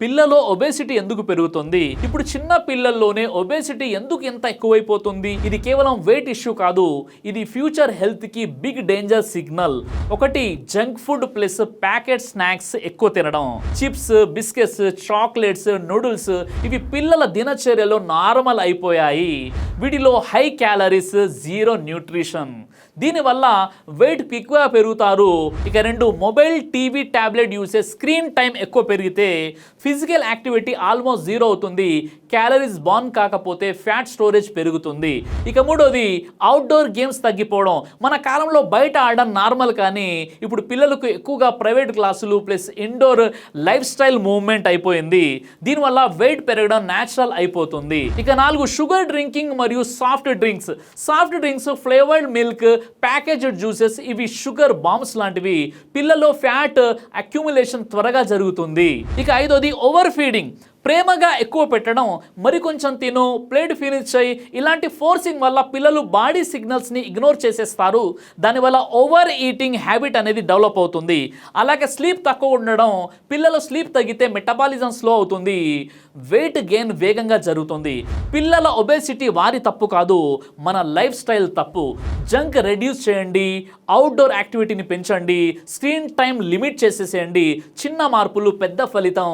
పిల్లలో ఒబేసిటీ ఎందుకు పెరుగుతుంది? ఇప్పుడు చిన్న పిల్లల్లోనే ఒబేసిటీ ఎందుకు ఎంత ఎక్కువైపోతుంది? ఇది కేవలం వెయిట్ ఇష్యూ కాదు ఇది ఫ్యూచర్ హెల్త్కి బిగ్ డేంజర్ సిగ్నల్ ఒకటి junk food plus packet snacks ఎక్కువ తినడం. చిప్స్ బిస్కెట్స్ చాక్లెట్స్ నూడిల్స్ ఇవి పిల్లల దినచర్యలో నార్మల్ అయిపోయాయి. వీటిలో హై క్యాలరీస్ జీరో న్యూట్రిషన్ దీనివల్ల వెయిట్ ఎక్కువ పెరుగుతారు. ఇక రెండు mobile TV tablet use screen time ఎక్కువ పెరిగితే ఫిజికల్ యాక్టివిటీ ఆల్మోస్ట్ జీరో అవుతుంది క్యాలరీస్ బాన్ కాకపోతే ఫ్యాట్ స్టోరేజ్ పెరుగుతుంది. ఇక మూడోది అవుట్డోర్ గేమ్స్ తగ్గిపోవడం. మన కాలంలో బయట ఆడడం నార్మల్ కానీ ఇప్పుడు పిల్లలకు ఎక్కువగా ప్రైవేట్ క్లాసులు plus indoor lifestyle movement అయిపోయింది. దీనివల్ల వెయిట్ పెరగడం న్యాచురల్ అయిపోతుంది. ఇక నాలుగు షుగర్ డ్రింకింగ్ మరియు soft drinks soft drinks flavoured milk packaged juices ఇవి షుగర్ బాంబ్స్ లాంటివి. పిల్లల్లో ఫ్యాట్ అక్యుములేషన్ త్వరగా జరుగుతుంది. ఇక ఐదోది ఓవర్ ఫీడింగ్ ప్రేమగా ఎక్కువ పెట్టడం మరి కొంచెం తిను ప్లేట్ ఫినిష్ చేయి ఇలాంటి ఫోర్సింగ్ వల్ల పిల్లలు బాడీ సిగ్నల్స్ని ఇగ్నోర్ చేసేస్తారు. దానివల్ల ఓవర్ ఈటింగ్ హ్యాబిట్ అనేది డెవలప్ అవుతుంది. అలాగే స్లీప్ తక్కువ ఉండడం పిల్లలు స్లీప్ తగ్గితే మెటబాలిజం స్లో అవుతుంది. వెయిట్ గెయిన్ వేగంగా జరుగుతుంది. పిల్లల ఒబేసిటీ వారి తప్పు కాదు మన లైఫ్ స్టైల్ తప్పు. జంక్ రెడ్యూస్ చేయండి అవుట్డోర్ యాక్టివిటీని పెంచండి స్క్రీన్ టైం లిమిట్ చేసేసేయండి చిన్న మార్పులు పెద్ద ఫలితం.